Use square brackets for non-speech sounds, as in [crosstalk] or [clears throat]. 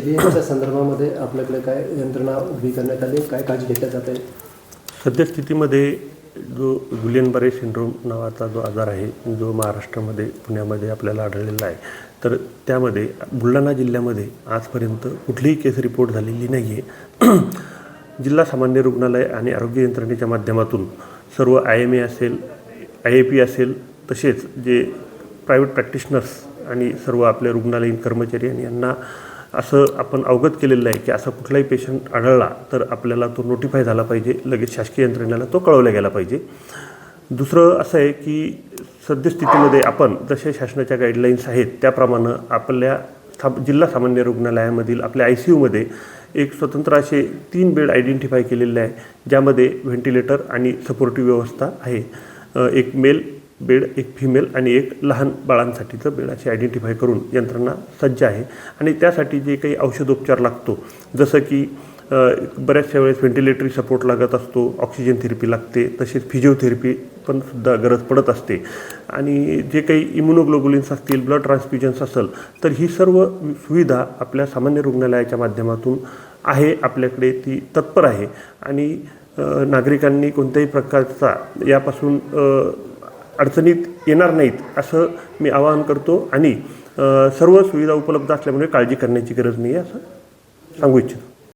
व्हेरियंटच्या संदर्भामध्ये आपल्याकडे काय यंत्रणा उभी करण्यात आली? काय काळजी घेतल्या जाते? सद्यस्थितीमध्ये जो गुलियन बरे सिंड्रोम नावाचा जो आजार आहे जो महाराष्ट्रामध्ये पुण्यामध्ये आपल्याला आढळलेला आहे तर त्यामध्ये बुलढाणा जिल्ह्यामध्ये आजपर्यंत कुठलीही केस रिपोर्ट झालेली नाही आहे [clears throat] जिल्हा सामान्य रुग्णालय आणि आरोग्य यंत्रणेच्या माध्यमातून सर्व आय एम ए असेल आय ए पी असेल तसेच जे प्रायव्हेट प्रॅक्टिशनर्स आणि सर्व आपले रुग्णालयीन कर्मचारी आणि यांना असं आपण अवगत केलेलं आहे की असा कुठलाही पेशंट आढळला तर आपल्याला तो नोटिफाय झाला पाहिजे लगेच शासकीय यंत्रणेला तो कळवला गेला पाहिजे. दुसरं असं आहे की सद्यस्थितीमध्ये आपण जसे शासनाच्या गाईडलाईन्स आहेत त्याप्रमाणे आपल्या था जिल्हा सामान्य रुग्णालयामधील आपल्या आय सी यूमध्ये एक स्वतंत्र असे तीन बेड आयडेंटिफाय केलेले आहे ज्यामध्ये व्हेंटिलेटर आणि सपोर्टिव्ह व्यवस्था आहे. एक मेल बेड एक फिमेल आणि एक लहान बाळांसाठीचं बेड असे आयडेंटिफाय करून यंत्रणा सज्ज आहे. आणि त्यासाठी जे काही औषधोपचार लागतो जसं की बऱ्याचशा वेळेस व्हेंटिलेटरी सपोर्ट लागत असतो ऑक्सिजन थेरपी लागते तसेच फिजिओथेरपी पण सुद्धा गरज पडत असते. आणि जे काही इम्युनोग्लोबुलिन्स असतील ब्लड ट्रान्सफ्युजन्स असेल तर ही सर्व सुविधा आपल्या सामान्य रुग्णालयाच्या माध्यमातून आहे आपल्याकडे ती तत्पर आहे. आणि नागरिकांनी कोणत्याही प्रकारचा यापासून अडचणीत येणार नाहीत असं मी आवाहन करतो. आणि सर्व सुविधा उपलब्ध असल्यामुळे काळजी करण्याची गरज नाही आहे असं सांगू इच्छितो.